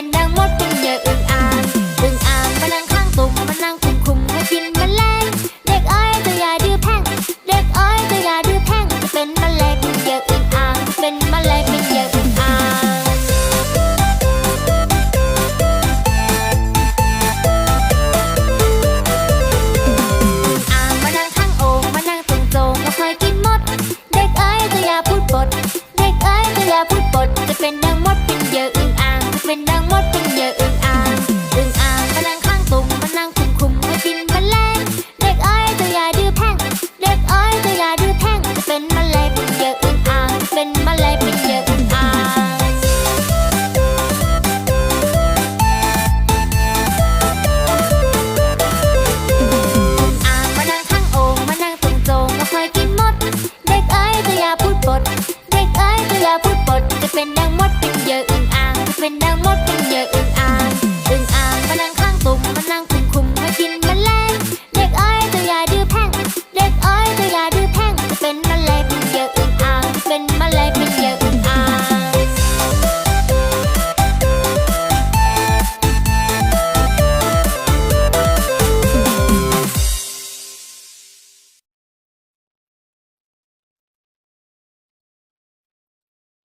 เป็นดังมดเป็นยื่ออึ่งอ่างอึ่งอ่างมานั่งข้างตุ่มมานั่งคุมคุมให้กินแมลงเด็กเอ้ยตัวยาดื้อแพ่งเด็กเอ้ยตัวยาดื้อแพ่งเป็นแมลงเป็นยื่ออึ่งอ่างเป็นแมลง เป็นดังมดเป็นเยอะอึ่งอ่างเป็นดังมดเป็นเยอะอึ่งอ่างอึ่งอ่างมานั่งข้างตุ่มมานั่งคุมคุมมากินมา